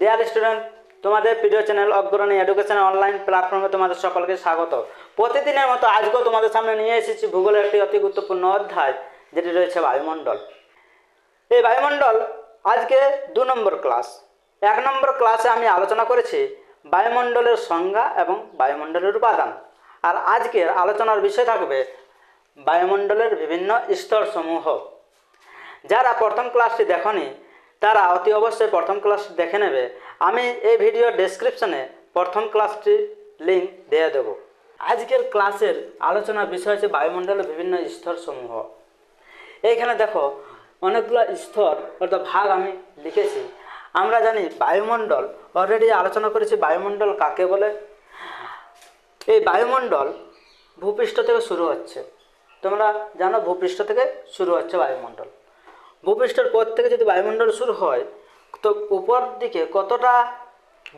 Dear student তোমাদের প্রিয় channel অগ্রণী এডুকেশন অনলাইন প্ল্যাটফর্মে তোমাদের সকলকে স্বাগত। প্রতিদিনের মতো আজকেও তোমাদের সামনে নিয়ে এসেছি ভূগোলের একটি অতি গুরুত্বপূর্ণ অধ্যায়, যেটি রয়েছে বায়ুমণ্ডল। এই বায়ুমণ্ডল আজকে দু নম্বর ক্লাস এক নম্বর ক্লাসে আমি আলোচনা করেছি বায়ুমণ্ডলের সংজ্ঞা এবং বায়ুমণ্ডলের উপাদান। আর আজকের আলোচনার বিষয় থাকবে বায়ুমণ্ডলের বিভিন্ন স্তরসমূহ। যারা প্রথম ক্লাসটি দেখনি তারা অতি অবশ্যই প্রথম ক্লাসটি দেখে নেবে। আমি এই ভিডিও ডেসক্রিপশনে প্রথম ক্লাসটির লিঙ্ক দিয়ে দেবো। আজকের ক্লাসের আলোচনার বিষয় হচ্ছে বায়ুমণ্ডলের বিভিন্ন স্তরসমূহ। এইখানে দেখো, অনেকগুলো স্তর অর্থাৎ ভাগ আমি লিখেছি। আমরা জানি বায়ুমণ্ডল অলরেডি আলোচনা করেছি বায়ুমণ্ডল কাকে বলে? এই বায়ুমণ্ডল ভূপৃষ্ঠ থেকে শুরু হচ্ছে। তোমরা জানো ভূপৃষ্ঠ থেকে শুরু হচ্ছে বায়ুমণ্ডল। ভূপৃষ্ঠের পর থেকে যদি বায়ুমণ্ডল শুরু হয়, তো উপর দিকে কতটা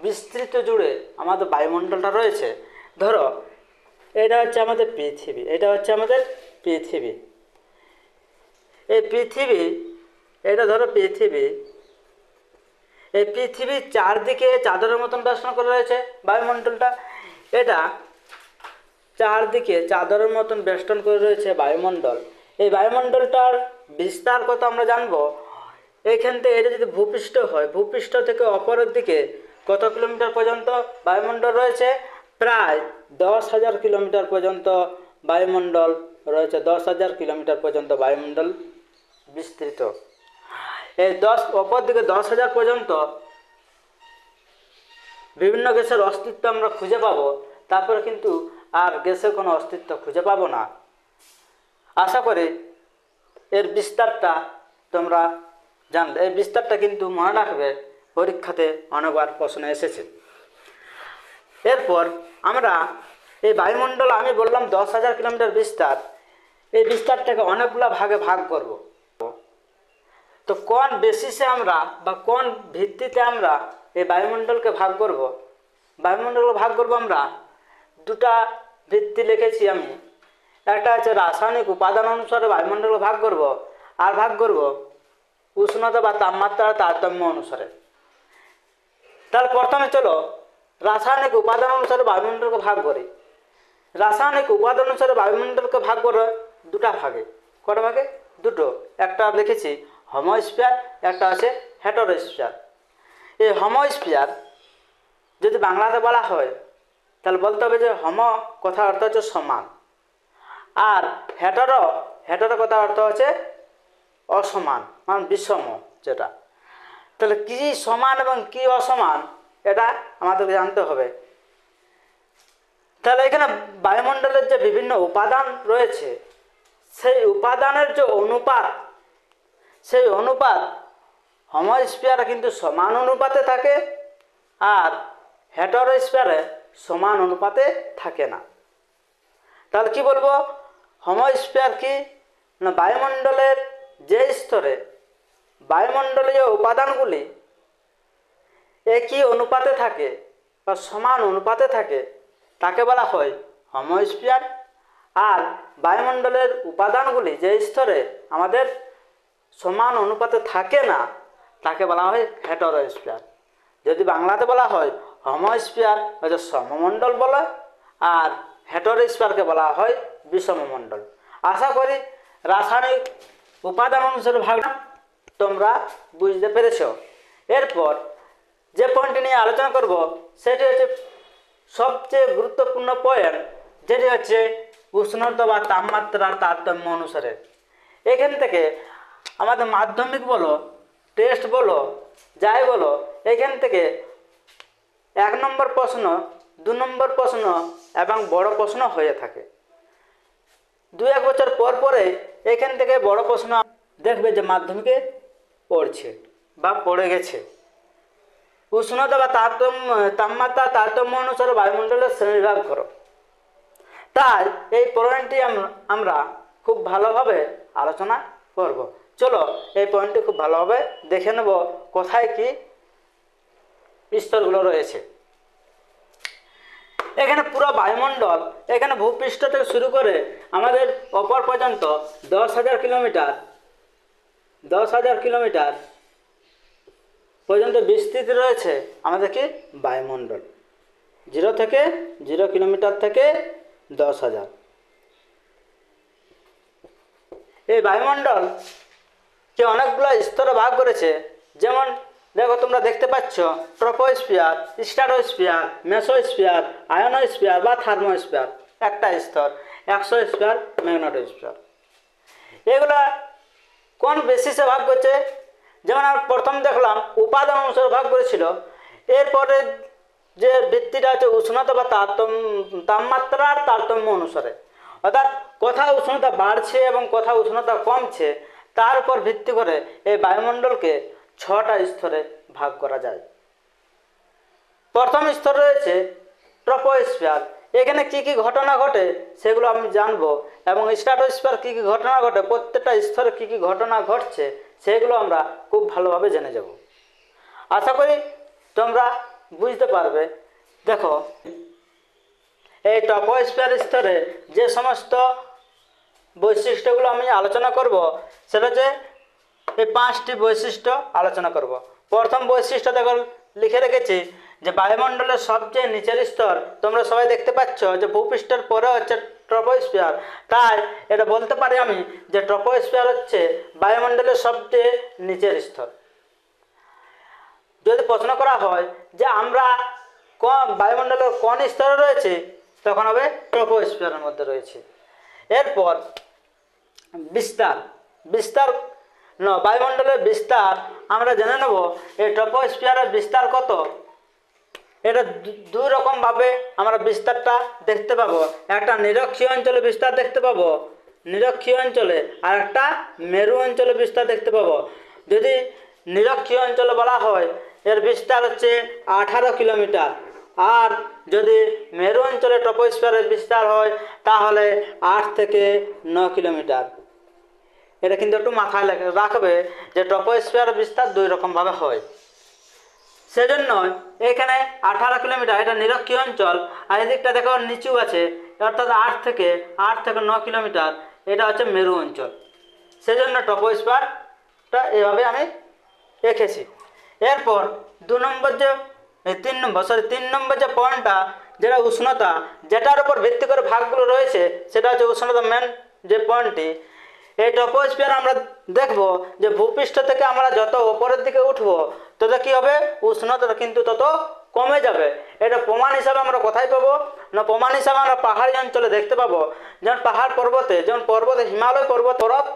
বিস্তৃত জুড়ে আমাদের বায়ুমণ্ডলটা রয়েছে? ধরো, এটা হচ্ছে আমাদের পৃথিবী, এটা হচ্ছে আমাদের পৃথিবী। এই পৃথিবী, এটা ধরো পৃথিবী। এই পৃথিবীর চারদিকে চাদরের মতন বেষ্টন করে রয়েছে বায়ুমণ্ডলটা। এটা চারদিকে চাদরের মতন বেষ্টন করে রয়েছে বায়ুমণ্ডল। এই বায়ুমণ্ডলটার বিস্তার কত আমরা জানব? এইখান থেকে এটা যদি ভূপৃষ্ঠ হয়, ভূপৃষ্ঠ থেকে অপরের দিকে কত কিলোমিটার পর্যন্ত বায়ুমণ্ডল রয়েছে? প্রায় দশ হাজার কিলোমিটার পর্যন্ত বায়ুমণ্ডল রয়েছে, দশ হাজার কিলোমিটার পর্যন্ত বায়ুমণ্ডল বিস্তৃত। এই দশ, অপর দিকে দশ হাজার পর্যন্ত বিভিন্ন গ্যাসের অস্তিত্ব আমরা খুঁজে পাবো, তারপরে কিন্তু আর গ্যাসের কোনো অস্তিত্ব খুঁজে পাবো না। আশা করি এর বিস্তারটা তোমরা জানলে। এই বিস্তারটা কিন্তু মনে রাখবে পরীক্ষাতে অনেকবার প্রশ্ন এসেছে। এরপর আমরা এই বায়ুমণ্ডল, আমি বললাম দশ হাজার কিলোমিটার বিস্তার, এই বিস্তারটাকে অনেকগুলো ভাগে ভাগ করব। তো কোন বেসিসে আমরা বা কোন ভিত্তিতে আমরা এই বায়ুমণ্ডলকে ভাগ করব? বায়ুমণ্ডলকে ভাগ করব আমরা দুটা ভিত্তি লিখেছি আমি। একটা হচ্ছে রাসায়নিক উপাদান অনুসারে বায়ুমণ্ডলকে ভাগ করব আর ভাগ করব উষ্ণতা বা তাপমাত্রার তারতম্য অনুসারে। তাহলে প্রথমে চলো রাসায়নিক উপাদান অনুসারে বায়ুমণ্ডলকে ভাগ করি। রাসায়নিক উপাদান অনুসারে বায়ুমণ্ডলকে ভাগ করে দুটা ভাগে। কটা ভাগে? দুটো। একটা লিখেছি হোমোস্ফিয়ার, একটা আছে হেটোরোস্ফিয়ার। এই হোমোস্ফিয়ার যদি বাংলাতে বলা হয়, তাহলে বলতে হবে যে হম কথা অর্থ হচ্ছে সমান। আর হেটারো হেটারো কথা অর্থ হচ্ছে অসমান মানে বিষম যেটা। তাহলে কি সমান এবং কি অসমান, এটা আমাদেরকে জানতে হবে। তাহলে এখানে বায়ুমণ্ডলের যে বিভিন্ন উপাদান রয়েছে, সেই উপাদানের যে অনুপাত, সেই অনুপাত হোমোস্ফিয়ারে কিন্তু সমান অনুপাতে থাকে আর হেটারোস্ফিয়ারে সমান অনুপাতে থাকে না। তাহলে কি বলব? হোমোস্ফিয়ার কি? না বায়ুমণ্ডলের যে স্তরে বায়ুমণ্ডলীয় উপাদানগুলি একই অনুপাতে থাকে বা সমান অনুপাতে থাকে, তাকে বলা হয় হোমোস্ফিয়ার আর বায়ুমণ্ডলের উপাদানগুলি যে স্তরে আমাদের সমান অনুপাতে থাকে না, তাকে বলা হয় হেটারোস্ফিয়ার যদি বাংলাতে বলা হয় হোমোস্ফিয়ার সমমণ্ডল বলে, আর হেটারোস্ফিয়ারকে বলা হয় বিষমমণ্ডল। আশা করি রাসায়নিক উপাদান অনুসারে ভাগনা তোমরা বুঝতে পেরেছ। এরপর যে পয়েন্টটি নিয়ে আলোচনা করব, সেটি হচ্ছে সবচেয়ে গুরুত্বপূর্ণ পয়েন্ট যেটি হচ্ছে উষ্ণতা বা তাপমাত্রার তারতম্য অনুসারে। এখান থেকে আমাদের মাধ্যমিক বলো টেস্ট বলো, যাই বলো, এখান থেকে এক নম্বর প্রশ্ন, দু নম্বর প্রশ্ন এবং বড় প্রশ্ন হয়ে থাকে। দু এক বছর পর পরে এখান থেকে বড় প্রশ্ন দেখবে যে মাধ্যমিকে পড়ছে বা পড়ে গেছে। উষ্ণতা বা তারতম্য, তাপমাত্রা, তারতম্য অনুসারে বায়ুমণ্ডলের শ্রেণীবিভাগ করো। তাই এই পয়েন্টটি আমরা খুব ভালোভাবে আলোচনা করব। চলো, এই পয়েন্টটি খুব ভালোভাবে দেখে নেব কোথায় কি স্তরগুলো রয়েছে। এখানে পুরো বায়ুমণ্ডল এখানে ভূপৃষ্ঠ থেকে শুরু করে আমাদের অপর পর্যন্ত দশ হাজার কিলোমিটার, দশ হাজার কিলোমিটার পর্যন্ত বিস্তৃতি রয়েছে আমাদের কি? বায়ুমণ্ডল। জিরো থেকে, জিরো কিলোমিটার থেকে দশ হাজার। এই বায়ুমণ্ডল যে অনেকগুলো স্তরে ভাগ করেছে। যেমন দেখো, তোমরা দেখতে পাচ্ছ? ট্রপোস্ফিয়ার স্টারোস্ফিয়ার মেসোস্ফিয়ার আয়নোস্ফিয়ার বা থার্মোস্ফিয়ার একটা স্তর। একশো স্ফিয়ার ম্যাগনেটোস্ফিয়ার এগুলা কোন বেসিসে ভাগ করছে? যেমন আমরা প্রথম দেখলাম, উপাদান অনুসারে ভাগ করেছিল। এরপরে যে ভিত্তিটা আছে, উষ্ণতা বা তারতম্য তাপমাত্রার তারতম্য অনুসারে। অর্থাৎ কোথাও উষ্ণতা বাড়ছে এবং কোথাও উষ্ণতা কমছে, তার উপর ভিত্তি করে এই বায়ুমণ্ডলকে ছটা স্তরে ভাগ করা যায়। প্রথম স্তর রয়েছে ট্রপোস্ফিয়ার। এখানে কি কি ঘটনা ঘটে সেগুলো আমি জানব এবং স্ট্রাটোস্ফিয়ার কি কি ঘটনা ঘটে, প্রত্যেকটা স্তরে কি কি ঘটনা ঘটছে সেগুলো আমরা খুব ভালোভাবে জেনে যাব। আশা করি তোমরা বুঝতে পারবে। দেখো, এই টপোস্ফিয়ার স্তরে যে সমস্ত বৈশিষ্ট্যগুলো আমি আলোচনা করব, সেটা হচ্ছে এই পাঁচটি বৈশিষ্ট্য আলোচনা করব। প্রথম বৈশিষ্ট্য দেখো, লিখে রেখেছি যে বায়ুমণ্ডলের সবচেয়ে নিচের স্তর, তোমরা সবাই দেখতে পাচ্ছ যে ভূপৃষ্ঠের পরে হচ্ছে ট্রপোস্ফিয়ার। তাই এটা বলতে পারি আমি যে ট্রপোস্ফিয়ার হচ্ছে বায়ুমণ্ডলের সবচেয়ে নিচের স্তর। যদি প্রশ্ন করা হয় যে আমরা কোন বায়ুমণ্ডলের কোন স্তরে রয়েছে, তখন হবে ট্রপোস্ফিয়ারের মধ্যে রয়েছে। এরপর বিস্তার বিস্তার বায়ুমণ্ডলের বিস্তার আমরা জেনে নেব, এই ট্রপোস্ফিয়ারের বিস্তার কত? এটা দুই রকমভাবে আমরা বিস্তারটা দেখতে পাবো। একটা নিরক্ষীয় অঞ্চলে বিস্তার দেখতে পাবো, নিরক্ষীয় অঞ্চলে, আর একটা মেরু অঞ্চলে বিস্তার দেখতে পাবো। যদি নিরক্ষীয় অঞ্চলে বলা হয়, এর বিস্তার হচ্ছে আঠারো কিলোমিটার। আর যদি মেরু অঞ্চলে টপোস্ফিয়ারের বিস্তার হয়, তাহলে আট থেকে ন কিলোমিটার। এটা কিন্তু একটু মাথায় রাখবে যে টপোস্ফিয়ার বিস্তার দুই রকমভাবে হয়। সেজন্য এখানে আঠারো কিলোমিটার, এটা নিরক্ষীয় অঞ্চল, আর এদিকটা দেখো নিচু আছে, অর্থাৎ আট থেকে আট থেকে ন কিলোমিটার, এটা হচ্ছে মেরু অঞ্চল। সেজন্য টপোস্পারটা এভাবে আমি রেখেছি। এরপর দু নম্বর যে তিন নম্বর সরি তিন নম্বর যে পয়েন্টটা, যেটা উষ্ণতা, যেটার উপর ভিত্তি করে ভাগগুলো রয়েছে, সেটা হচ্ছে উষ্ণতা মেন যে পয়েন্টটি এই টপোস্ফিয়ার আমরা দেখব যে ভূপৃষ্ঠ থেকে আমরা যত ওপরের দিকে উঠবো, তত কী হবে? উষ্ণতা কিন্তু তত কমে যাবে। এটা প্রমাণ হিসাবে আমরা কোথায় পাবো? না, প্রমাণ হিসাবে আমরা পাহাড়ি অঞ্চলে দেখতে পাবো। যেমন পাহাড় পর্বতে, যেমন পর্বতে, হিমালয় পর্বত, বরফ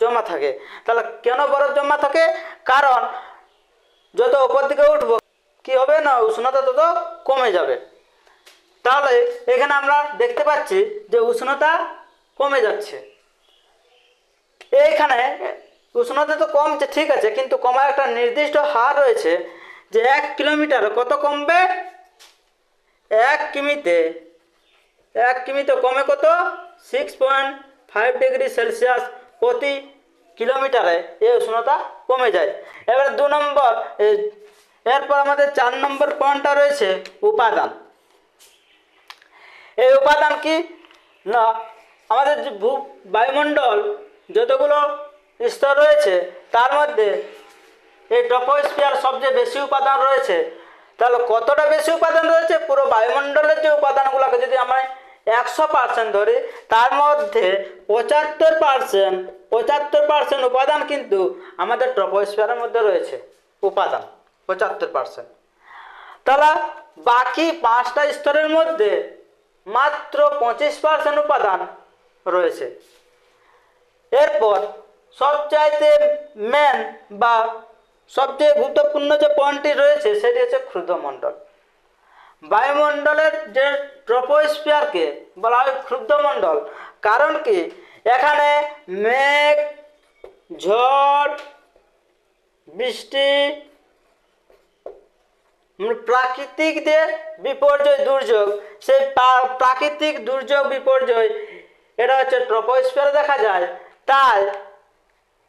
জমা থাকে। তাহলে কেন বরফ জমা থাকে? কারণ যত ওপর দিকে উঠবো, কি হবে না, উষ্ণতা তত কমে যাবে। তাহলে এখানে আমরা দেখতে পাচ্ছি যে উষ্ণতা কমে যাচ্ছে। এইখানে উষ্ণতা তো কমছে ঠিক আছে, কিন্তু কমার একটা নির্দিষ্ট হার রয়েছে যে এক কিলোমিটার, কত কমবে? এক কিমিতে এক কিমিতে কমে কত? Six point five degree Celsius প্রতি কিলোমিটারে এই উষ্ণতা কমে যায়। এবার দু নম্বর এরপর আমাদের চার নম্বর পয়েন্টটা রয়েছে উপাদান। এই উপাদান কি? না, আমাদের ভূ বায়ুমণ্ডল যতগুলো স্তর রয়েছে, তার মধ্যে এই ট্রপোস্ফিয়ার সবচেয়ে বেশি উপাদান রয়েছে। তাহলে কতটা বেশি উপাদান রয়েছে? পুরো বায়ুমণ্ডলের যে উপাদানগুলোকে যদি আমরা একশো পার্সেন্ট ধরি, তার মধ্যে পঁচাত্তর পার্সেন্ট পঁচাত্তর পার্সেন্ট উপাদান কিন্তু আমাদের ট্রপোস্ফিয়ারের মধ্যে রয়েছে, উপাদান, পঁচাত্তর পার্সেন্ট তাহলে বাকি পাঁচটা স্তরের মধ্যে মাত্র পঁচিশ পার্সেন্ট উপাদান রয়েছে। এরপর সবচাইতে মেন বা সবচেয়ে গুরুত্বপূর্ণ যে পয়েন্টটি রয়েছে, সেটি হচ্ছে ক্ষুদ্রমণ্ডল। বায়ুমণ্ডলের যে ট্রপোস্ফিয়ারকে বলা হয় ক্ষুদ্রমণ্ডল, কারণ কি? এখানে মেঘ, ঝড়, বৃষ্টি প্রাকৃতিক যে বিপর্যয় দুর্যোগ, সেই প্রাকৃতিক দুর্যোগ বিপর্যয়, এটা হচ্ছে ট্রপোস্ফিয়ারে দেখা যায়। তাই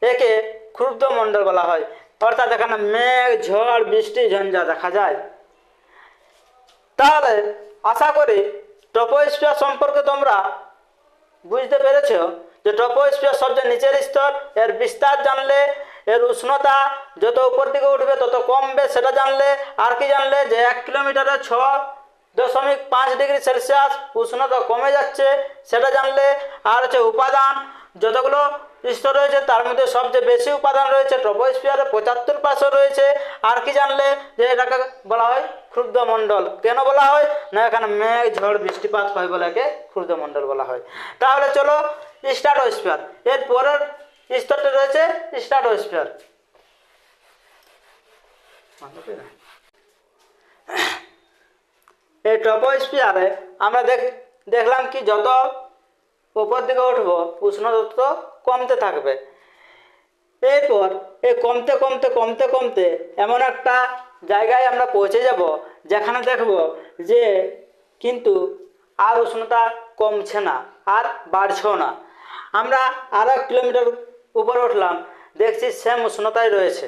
একে ক্ষুদ্রমণ্ডল বলা হয়। অর্থাৎ এখানে মেঘ, ঝড়, বৃষ্টি, ঝঞ্ঝা দেখা যায়। তাহলে আশা করি টপোস্ফিয়ার সম্পর্কে তোমরা বুঝতে পেরেছ যে টপোস্ফিয়ার সবচেয়ে নিচের স্তর, এর বিস্তার জানলে, এর উষ্ণতা যত উপর দিকে উঠবে তত কমবে, সেটা জানলে, আর কি জানলে যে এক কিলোমিটারে ছ দশমিক পাঁচ ডিগ্রি সেলসিয়াস উষ্ণতা কমে যাচ্ছে, সেটা জানলে, আর হচ্ছে উপাদান যতগুলো স্তর রয়েছে, তার মধ্যে সবচেয়ে বেশি উপাদান রয়েছে ট্রপোস্ফিয়ারে পঁচাত্তর পার্সেন্ট রয়েছে। আর কি জানলে যে এটাকে বলা হয় ক্ষুদ্রমণ্ডল। কেন বলা হয়? না, এখানে মেঘ, ঝড়, বৃষ্টিপাত হয় বলে একে ক্ষুদ্রমণ্ডল বলা হয়। তাহলে চলো স্টার্টোস্ফিয়ার এর পরের স্তরটা রয়েছে স্টার্টোস্ফিয়ার এই ট্রপোস্ফিয়ারে আমরা দেখ, দেখলাম কি যত উপর দিকে উঠবো উষ্ণতা কমতে থাকবে। এরপর এই কমতে কমতে কমতে কমতে এমন একটা জায়গায় আমরা পৌঁছে যাব, যেখানে দেখব যে কিন্তু আর উষ্ণতা কমছে না, আর বাড়ছেও না। আমরা আরও এক কিলোমিটার উপরে উঠলাম, দেখছি সেম উষ্ণতায় রয়েছে।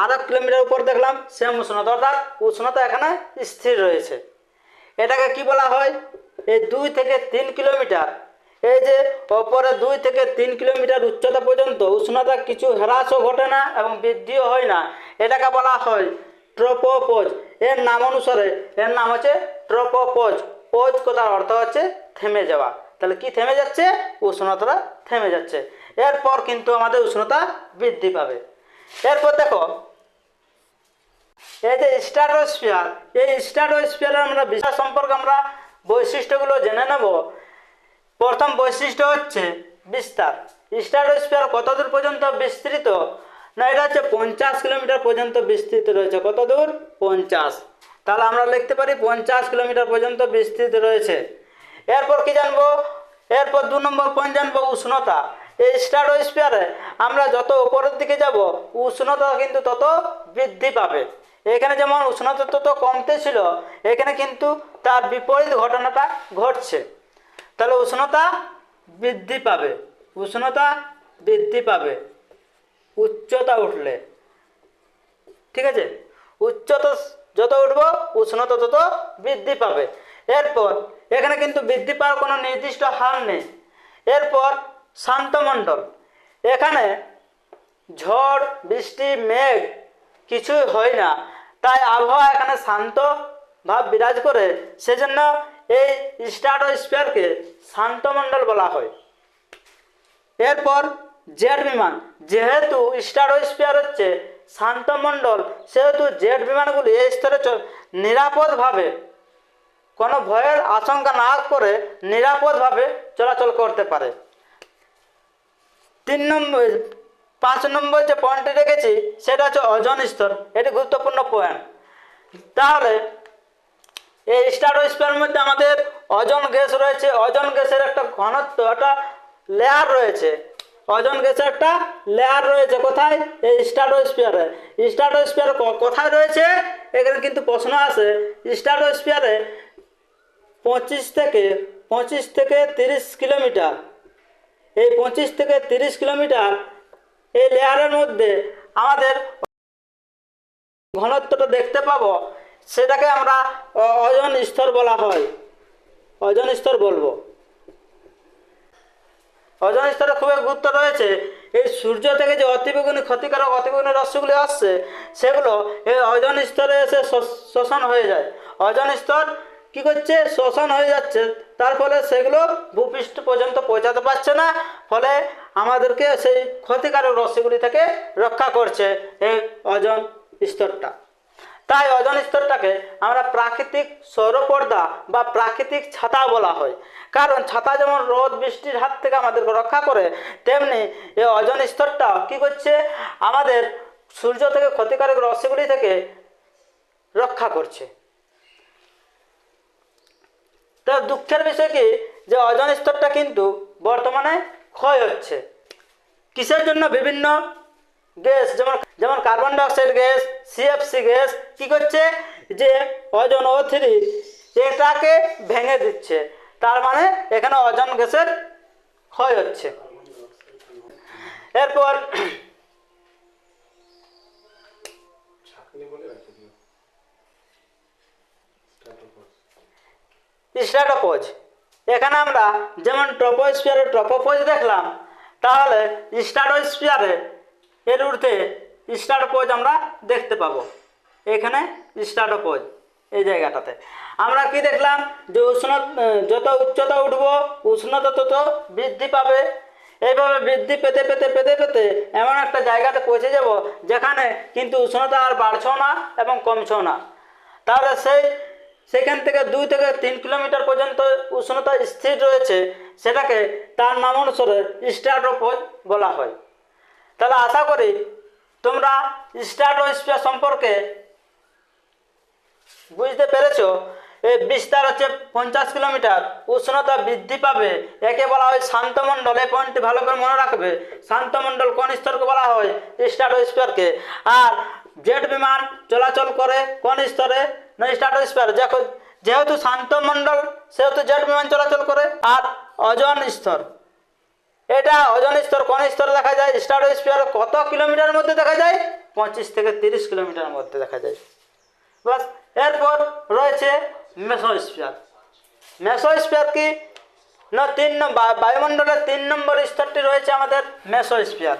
আর এক কিলোমিটার উপর দেখলাম সেম উষ্ণতা, অর্থাৎ উষ্ণতা এখানে স্থির রয়েছে। এটাকে কি বলা হয়? এই দুই থেকে তিন কিলোমিটার এই যে ওপরে দুই থেকে তিন কিলোমিটার উচ্চতা পর্যন্ত উষ্ণতা কিছু হ্রাসও ঘটে না এবং বৃদ্ধিও হয় না। এটাকে বলা হয় ট্রোপোপোজ। এর নাম অনুসারে, এর নাম হচ্ছে ট্রোপোপোজ। পোজ কথার অর্থ হচ্ছে থেমে যাওয়া। তাহলে কি থেমে যাচ্ছে? উষ্ণতাটা থেমে যাচ্ছে। এরপর কিন্তু আমাদের উষ্ণতা বৃদ্ধি পাবে। এরপর দেখো, এই যে স্টারোস্ফিয়ার এই স্টারোস্ফিয়ারের আমরা বিষয় সম্পর্কে আমরা বৈশিষ্ট্যগুলো জেনে নেব। প্রথম বৈশিষ্ট্য হচ্ছে বিস্তার। স্টারোস্ফিয়ার কতদূর পর্যন্ত বিস্তৃত? না, এটা হচ্ছে পঞ্চাশ কিলোমিটার পর্যন্ত বিস্তৃত রয়েছে। কত দূর পঞ্চাশ। তাহলে আমরা লিখতে পারি পঞ্চাশ কিলোমিটার পর্যন্ত বিস্তৃত রয়েছে। এরপর কি জানব? এরপর দু নম্বর পয়েন্ট জানব উষ্ণতা। এই স্টারোস্ফিয়ারে আমরা যত উপরের দিকে যাব, উষ্ণতা কিন্তু তত বৃদ্ধি পাবে। এখানে যেমন উষ্ণতা তত কমতে ছিল, এখানে কিন্তু তার বিপরীত ঘটনাটা ঘটছে। তাহলে উষ্ণতা বৃদ্ধি পাবে। উষ্ণতা বৃদ্ধি পাবে। উচ্চতা উঠলে। ঠিক আছে? উচ্চতা যত উঠবো, উষ্ণতা তত বৃদ্ধি পাবে। এরপর, এখানে কিন্তু বৃদ্ধি পাওয়ার কোনো নির্দিষ্ট হার নেই। এরপর শান্তমণ্ডল। এখানে ঝড়, বৃষ্টি, মেঘ কিছুই হয় না। তাই আবহাওয়া এখানে শান্ত ভাব বিরাজ করে। সেজন্য এই স্টার্টোস্ফিয়ারকে শান্তমণ্ডল বলা হয়। এরপর জেট বিমান, যেহেতু স্টারোস্ফিয়ার হচ্ছে শান্তমণ্ডল, সেহেতু জেট বিমানগুলি এই স্তরে নিরাপদভাবে কোনো ভয়ের আশঙ্কা না করে নিরাপদভাবে চলাচল করতে পারে। তিন নম্বর পাঁচ নম্বর যে পয়েন্টটি রেখেছি সেটা হচ্ছে অজন স্তর। এটি গুরুত্বপূর্ণ পয়েন্ট তাহলে এই স্টারোস্ফিয়ারের মধ্যে আমাদের অজন গ্যাস রয়েছে। অজন গ্যাসের একটা ঘনত্ব, একটা লেয়ার রয়েছে। অজন গ্যাসের একটা লেয়ার রয়েছে। কোথায়? এই স্টারোস্ফিয়ারে স্টারোস্ফিয়ার কোথায় রয়েছে? এখানে কিন্তু প্রশ্ন আছে। স্টারোস্ফিয়ারে পঁচিশ থেকে পঁচিশ থেকে তিরিশ কিলোমিটার। এই পঁচিশ থেকে তিরিশ কিলোমিটার এই লেয়ারের মধ্যে আমাদের ঘনত্বটা দেখতে পাবো। সেটাকে আমরা অজন স্তর বলা হয়। ওজন স্তর বলব। ওজন স্তরে খুবই গুরুত্ব রয়েছে। এই সূর্য থেকে যে অতিবেগুনি, ক্ষতিকারক অতিবেগুনি রশ্মিগুলি আসছে, সেগুলো এই ওজন স্তরে এসে শোষ- শোষণ হয়ে যায়। ওজন স্তর কি করছে? শোষণ হয়ে যাচ্ছে। তার ফলে সেগুলো ভূপৃষ্ঠ পর্যন্ত পৌঁছাতে পারছে না। ফলে আমাদেরকে সেই ক্ষতিকারক রশ্মিগুলি থেকে রক্ষা করছে এই ওজন স্তরটা। তাই ওজন স্তরটাকে আমরা প্রাকৃতিক সৌরপর্দা বা প্রাকৃতিক ছাতা বলা হয়। কারণ ছাতা যেমন রোদ, বৃষ্টির হাত থেকে আমাদেরকে রক্ষা করে, তেমনি এই ওজন স্তরটা কী করছে? আমাদের সূর্য থেকে ক্ষতিকারক রশ্মিগুলি থেকে রক্ষা করছে। তো দুঃখের বিষয় কি? যে ওজন স্তরটা কিন্তু বর্তমানে ক্ষয় হচ্ছে। কিসের জন্য? বিভিন্ন গ্যাস, যেমন যেমন carbon dioxide gas CFC gas কি করছে? যে অজন ও থ্রি এটাকে ভেঙে দিচ্ছে। তার মানে এখানে ওজন গ্যাসের ক্ষয় হচ্ছে। এরপর স্ট্র্যাটোপোজ এখানে আমরা যেমন ট্রপোস্ফিয়ারে ট্রপোপোজ দেখলাম, তাহলে স্ট্র্যাটোস্ফিয়ারে এর ঊর্ধ্বে স্টার্ট পোজ আমরা দেখতে পাবো। এখানে স্টার্ট পোজ এই জায়গাটাতে। আমরা কি দেখলাম? যে উষ্ণ যত উচ্চতা উঠব, উষ্ণতা তত বৃদ্ধি পাবে। এইভাবে বৃদ্ধি পেতে পেতে পেতে পেতে এমন একটা জায়গাতে পৌঁছে যাব, যেখানে কিন্তু উষ্ণতা আর বাড়ছেও না এবং কমছেও না। তাহলে সেই, সেখান থেকে দুই থেকে তিন কিলোমিটার পর্যন্ত উষ্ণতা স্থির রয়েছে, সেটাকে তার নাম অনুসারে স্টার্টোপোজ বলা হয়। তাহলে আশা করি তোমরা স্টার্টোস্পিয়ার সম্পর্কে বুঝতে পেরেছ? এই বিস্তার হচ্ছে পঞ্চাশ কিলোমিটার, উষ্ণতা বৃদ্ধি পাবে। একে বলা হয় শান্তমণ্ডল। এই পয়েন্টটি ভালো করে মনে রাখবে। শান্তমণ্ডল কোন স্তরকে বলা হয়? স্টার্টোস্পিয়ারকে আর জেট বিমান চলাচল করে কোন স্তরে? না যখন যেহেতু শান্তমণ্ডল, সেহেতু জেট বিমান চলাচল করে। আর অজন স্তর। এটা ওজন স্তর, কোন স্তরে দেখা যায়? স্টার্টোস্পিয়ার কত কিলোমিটার মধ্যে দেখা যায়? পঁচিশ থেকে তিরিশ কিলোমিটার মধ্যে দেখা যায়। বাস এরপর রয়েছে মেসোস্ফিয়ার মেসোস্ফিয়ার কি? না, তিন বায়ুমণ্ডলের তিন নম্বর স্তরটি রয়েছে আমাদের মেসোস্ফিয়ার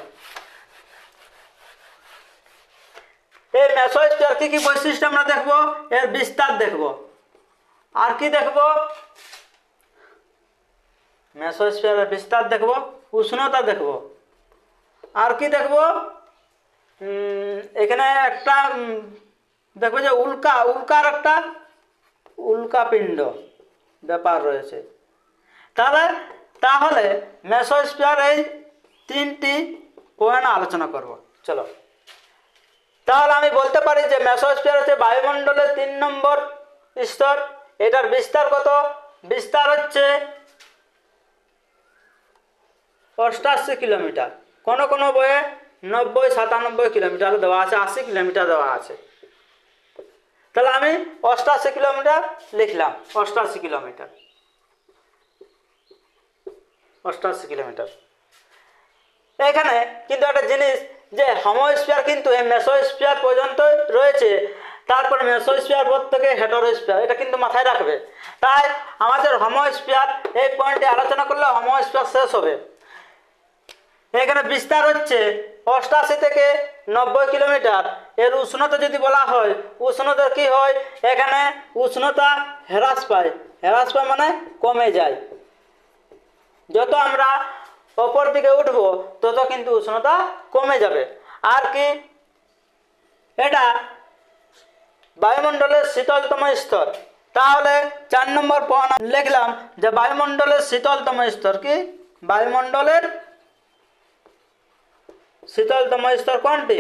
এই মেসোস্ফিয়ার কি কি বৈশিষ্ট্য আমরা দেখব? এর বিস্তার দেখব। আর কি দেখব? মেসোস্ফিয়ারের বিস্তার দেখব। উষ্ণতা দেখব। আর কি দেখব? এখানে একটা দেখব যে উল্কা, উল্কার একটা উল্কাপিণ্ড ব্যাপার রয়েছে। তাহলে তাহলে মেসোস্ফিয়ার এই তিনটি পয়েন্ট আলোচনা করব। চলো। তাহলে আমি বলতে পারি যে মেসোস্ফিয়ার হচ্ছে বায়ুমণ্ডলের তিন নম্বর স্তর। এটার বিস্তার কত? বিস্তার হচ্ছে অষ্টাশি কিলোমিটার। কোনো কোনো বইয়ে নব্বই, সাতানব্বই কিলোমিটার দেওয়া আছে, আশি কিলোমিটার দেওয়া আছে। তাহলে আমি অষ্টাশি কিলোমিটার লিখলাম, অষ্টাশি কিলোমিটার। অষ্টাশি কিলোমিটার। এখানে কিন্তু একটা জিনিস যে হোমোস্ফিয়ার কিন্তু এই মেসোস্ফিয়ার পর্যন্ত রয়েছে, তারপর মেসোস্ফিয়ার পর থেকে হেটারোস্ফিয়ার এটা কিন্তু মাথায় রাখবে। তাই আমাদের হোমোস্ফিয়ার এই পয়েন্টে আলোচনা করলে হোমোস্ফিয়ার শেষ হবে। এখানে বিস্তার হচ্ছে অষ্টাশি থেকে নব্বই কিলোমিটার। এর উষ্ণতা যদি বলা হয়, উষ্ণতা কি হয়? এখানে উষ্ণতা হ্রাস পায়। হ্রাস পায় মানে কমে যায়। যত আমরা ওপর দিকে উঠব, তত কিন্তু উষ্ণতা কমে যাবে। আর কি? এটা বায়ুমণ্ডলের শীতলতম স্তর। তাহলে চার নম্বর পয়েন্ট লিখলাম যে বায়ুমণ্ডলের শীতলতম স্তর কি? বায়ুমণ্ডলের শীতলতম স্তর কোনটি?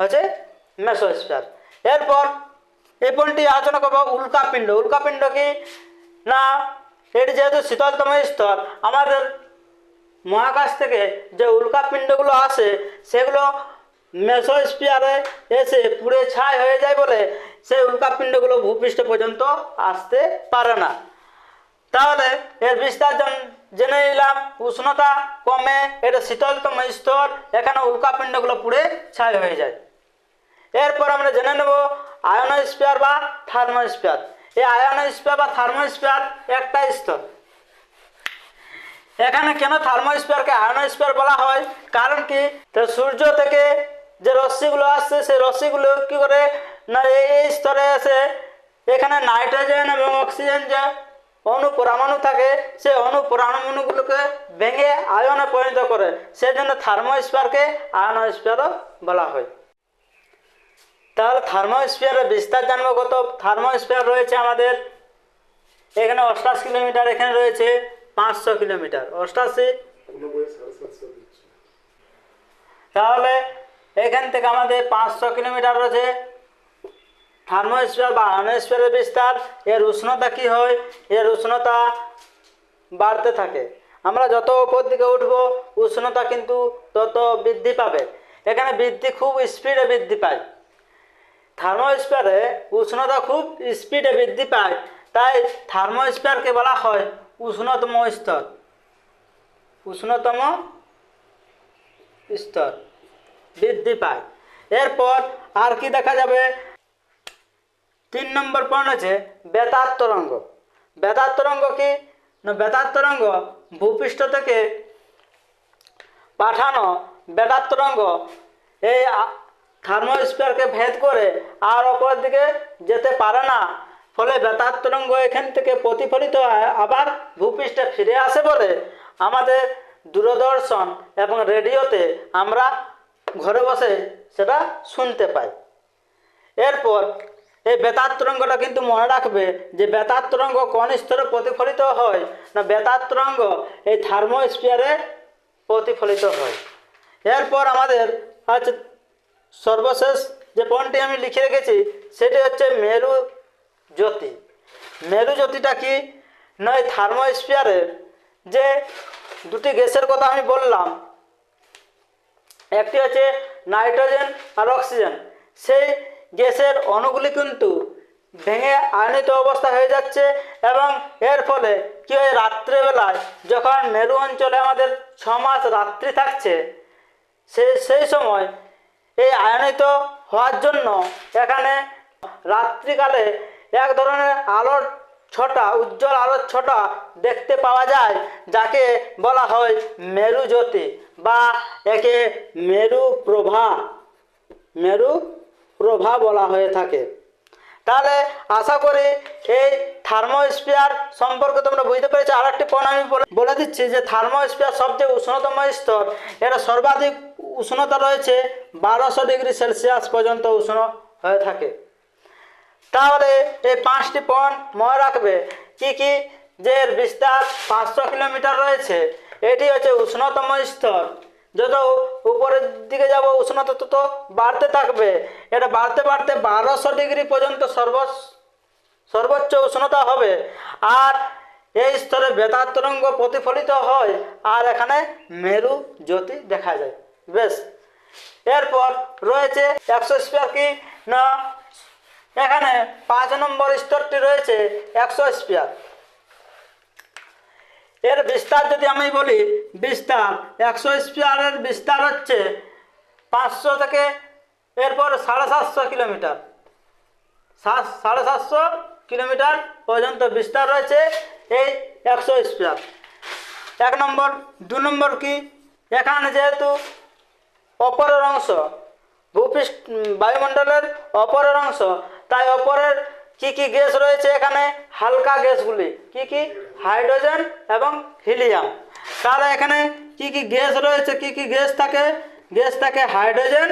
হচ্ছে মেসোস্ফিয়ার। এরপর এই পয়েন্টটি আলোচনা করব উল্কাপিণ্ড। উল্কাপিণ্ড কি? না, এটি যেহেতু শীতলতম স্তর আমাদের মহাকাশ থেকে যে উল্কাপিণ্ডগুলো আসে, সেগুলো মেসোস্ফিয়ারে এসে পুড়ে ছাই হয়ে যায় বলে সেই উল্কাপিণ্ডগুলো ভূপৃষ্ঠ পর্যন্ত আসতে পারে না। তাহলে এর বিস্তার জন- নিলাম, উষ্ণতা কমে, এটা শীতলতম স্তর, এখানে উল্কাপিণ্ডগুলো পুড়ে ছাই হয়ে যায়। এরপর আমরা জেনে নেব আয়নোস্ফিয়ার বা থার্মোস্ফিয়ার। এই আয়নোস্ফিয়ার বা থার্মোস্ফিয়ার একটা স্তর। এখানে কেন থার্মোস্ফিয়ারকে আয়নোস্ফিয়ার বলা হয়? কারণ কি? সূর্য থেকে যে রশ্মিগুলো আসছে, সেই রশ্মিগুলো কি করে? না, এই স্তরে এসে এখানে নাইট্রোজেন এবং অক্সিজেন যে অণু পরমাণু থাকে, সে অণু পরমাণুগুলোকে ভেঙে আয়নে পরিণত করে। সেই জন্য থার্মোস্ফিয়ারকে আয়নোস্ফিয়ারও বলা হয়। তাহলে থার্মোস্ফিয়ারের বিস্তার জানব কত? থার্মোস্ফিয়ার রয়েছে আমাদের এখানে অষ্টাশি কিলোমিটার, এখানে রয়েছে পাঁচশো কিলোমিটার। অষ্টাশি? তাহলে এখান থেকে আমাদের পাঁচশো কিলোমিটার রয়েছে। থার্মোস্ফিয়ার বা আয়নোস্ফিয়ারের বিস্তার এর উষ্ণতা কি হয়? এর উষ্ণতা বাড়তে থাকে। আমরা যত উপর দিকে উঠব, উষ্ণতা কিন্তু তত বৃদ্ধি পাবে। এখানে বৃদ্ধি খুব স্পিডে বৃদ্ধি পায়। থার্মোস্ফিয়ারে উষ্ণতা খুব স্পিডে বৃদ্ধি পায়। তাই থার্মোস্ফিয়ারকে বলা হয় উষ্ণতম স্তর। উষ্ণতম স্তর বৃদ্ধি পায়। এরপর আর কি দেখা যাবে? তিন নম্বর পয়েন্ট হচ্ছে বেতার তরঙ্গ বেতার তরঙ্গ কি? না বেতার তরঙ্গ ভূপৃষ্ঠ থেকে পাঠানো বেটার তরঙ্গ এই থার্মোস্ফিয়ারকে ভেদ করে আর অপর দিকে যেতে পারে না। ফলে বেতার তরঙ্গ এখান থেকে প্রতিফলিত হয়, আবার ভূপৃষ্ঠে ফিরে আসে বলে আমাদের দূরদর্শন এবং রেডিওতে আমরা ঘরে বসে সেটা শুনতে পাই। এরপর এই বেতার তরঙ্গটা কিন্তু মনে রাখবে যে বেতার তরঙ্গ কোন স্তরে প্রতিফলিত হয়? না, বেতার তরঙ্গ এই থার্মোস্ফিয়ারে প্রতিফলিত হয়। এরপর আমাদের হচ্ছে সর্বশেষ যে পয়েন্টটি আমি লিখে রেখেছি, সেটি হচ্ছে মেরু জ্যোতি। মেরু জ্যোতিটা কি? নয় থার্মোস্ফিয়ারের যে দুটি গ্যাসের কথা আমি বললাম, একটি হচ্ছে নাইট্রোজেন আর অক্সিজেন। সেই গ্যাসের অণুগুলি কিন্তু ভেঙে আয়নিত অবস্থা হয়ে যাচ্ছে এবং এর ফলে কী হয়, রাত্রেবেলায় যখন মেরু অঞ্চলে আমাদের ছ মাস রাত্রি থাকছে, সে, সেই সময় এই আয়নিত হওয়ার জন্য এখানে রাত্রিকালে এক ধরনের আলোর ছটা, উজ্জ্বল আলোর ছটা দেখতে পাওয়া যায়, যাকে বলা হয় মেরু জ্যোতি বা একে মেরু প্রভা মেরু প্রভা বলা হয়ে থাকে। তাহলে আশা করি এই থার্মোস্ফিয়ার সম্পর্কে তোমরা বুঝতে পেরেছ। আর একটি পয়েন্ট আমি বলে- দিচ্ছি যে থার্মোস্ফিয়ার সবচেয়ে উষ্ণতম স্তর এটা সর্বাধিক উষ্ণতা রয়েছে বারোশো ডিগ্রি সেলসিয়াস পর্যন্ত উষ্ণ হয়ে থাকে। তাহলে এই পাঁচটি পয়েন্ট মনে রাখবে, কি কি যে বিস্তার পাঁচশো কিলোমিটার রয়েছে, এটি হচ্ছে উষ্ণতম স্তর। যত উপরের দিকে যাব, উষ্ণতা তত বাড়তে থাকবে। এটা বাড়তে বাড়তে বারোশো ডিগ্রি পর্যন্ত সর্ব সর্বোচ্চ উষ্ণতা হবে। আর এই স্তরে বেতার তরঙ্গ প্রতিফলিত হয়, আর এখানে মেরু জ্যোতি দেখা যায়। বেশ। এরপর রয়েছে একশোস্ফিয়ার কি? না, এখানে পাঁচ নম্বর স্তরটি রয়েছে একশো স্পিয়ার এর বিস্তার যদি আমি বলি, বিস্তার, একশো স্পিয়ারের বিস্তার হচ্ছে পাঁচশো থেকে এরপর সাড়ে সাতশো কিলোমিটার। সাড়ে সাতশো কিলোমিটার পর্যন্ত বিস্তার রয়েছে এই একশো স্পিয়ার এক নম্বর, দু নম্বর কি? এখানে যেহেতু অপরের অংশ, ভূপৃষ্ঠ বায়ুমণ্ডলের অপরের অংশ, তাই অপরের কি কি গ্যাস রয়েছে এখানে? হালকা গ্যাসগুলি। কি কি? হাইড্রোজেন এবং হিলিয়াম। তাহলে এখানে কি কি গ্যাস রয়েছে, কি কি গ্যাস থাকে? গ্যাস থাকে হাইড্রোজেন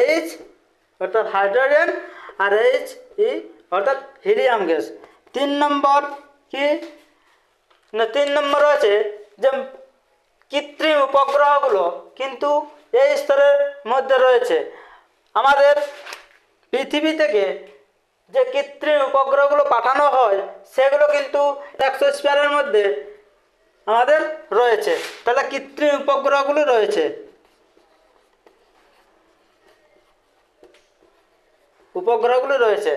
এইচ অর্থাৎ হাইড্রোজেন, আর এইচ ই অর্থাৎ হিলিয়াম গ্যাস। তিন নম্বর কি? না, তিন নম্বর রয়েছে যে কৃত্রিম উপগ্রহগুলো কিন্তু এই স্তরের মধ্যে রয়েছে। আমাদের পৃথিবী থেকে যে কৃত্রিম উপগ্রহগুলো পাঠানো হয়, সেগুলো কিন্তু একশো স্পেয়ারের মধ্যে আমাদের রয়েছে। তাহলে কৃত্রিম উপগ্রহগুলো রয়েছে। উপগ্রহগুলো রয়েছে।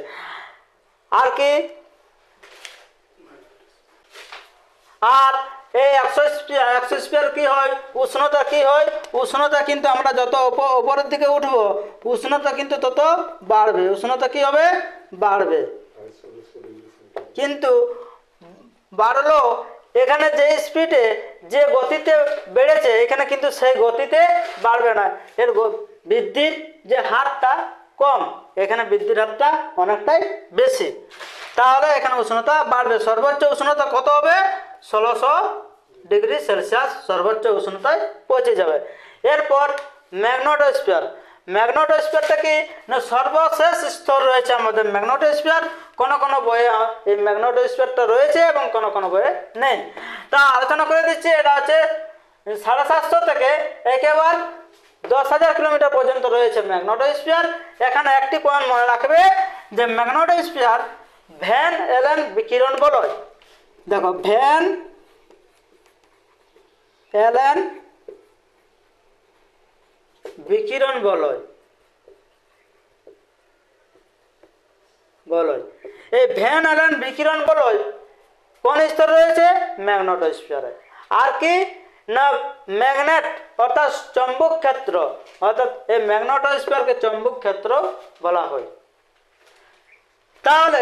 আর কি আর এই একশো স্পিয়ার কী হয়? উষ্ণতা কি হয়? উষ্ণতা কিন্তু আমরা যত ওপ- ওপরের দিকে উঠবো, উষ্ণতা কিন্তু তত বাড়বে। উষ্ণতা কি হবে? বাড়বে। কিন্তু বাড়লো এখানে যে স্পিডে যে গতিতে বেড়েছে, এখানে কিন্তু সেই গতিতে বাড়বে না। এর বৃদ্ধির যে হারটা কম, এখানে বৃদ্ধির হারটা অনেকটাই বেশি। তাহলে এখানে উষ্ণতা বাড়বে। সর্বোচ্চ উষ্ণতা কত হবে? ষোলোশো ডিগ্রি সেলসিয়াস সর্বোচ্চ উষ্ণতায় পৌঁছে যাবে। এরপর ম্যাগনেটোস্ফিয়ার। ম্যাগনেটোস্ফিয়ারটা কি? না, সর্বশেষ স্তর রয়েছে আমাদের ম্যাগনেটোস্ফিয়ার। কোনো কোনো বইয়ে এই ম্যাগনেটোস্ফিয়ারটা রয়েছে এবং কোনো কোনো বইয়ে নেই। তা আলোচনা করে দিচ্ছি, এটা হচ্ছে সাড়ে সাতশো থেকে একেবারে দশ হাজার কিলোমিটার পর্যন্ত রয়েছে ম্যাগনেটোস্ফিয়ার। এখানে একটি পয়েন্ট মনে রাখবে যে ম্যাগনেটোস্ফিয়ার ভ্যান এলেন বিকিরণ বলয়। দেখো, ভ্যান এলেন বিকিরণ বলয়। বলয়। এই ভ্যান এলেন বিকিরণ বলয়, কোন স্তরে রয়েছে? ম্যাগনেটোস্ফিয়ারে। আর কি? না, ম্যাগনেট, অর্থাৎ চম্বক ক্ষেত্র। অর্থাৎ এই ম্যাগনেটোস্ফিয়ারকে চম্বক ক্ষেত্র বলা হয়। তাহলে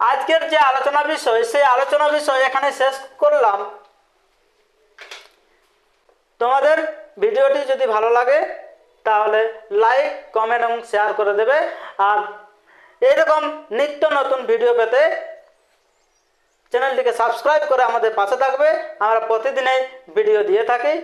আজকের যে আলোচনা বিষয়, সেই আলোচনা বিষয় এখানে শেষ করলাম। তোমাদের ভিডিওটি যদি ভালো লাগে, তাহলে লাইক, কমেন্ট এবং শেয়ার করে দেবে। আর এইরকম নিত্য নতুন ভিডিও পেতে চ্যানেলটিকে সাবস্ক্রাইব করে আমাদের পাশে থাকবে। আমরা প্রতিদিনই ভিডিও দিয়ে থাকি।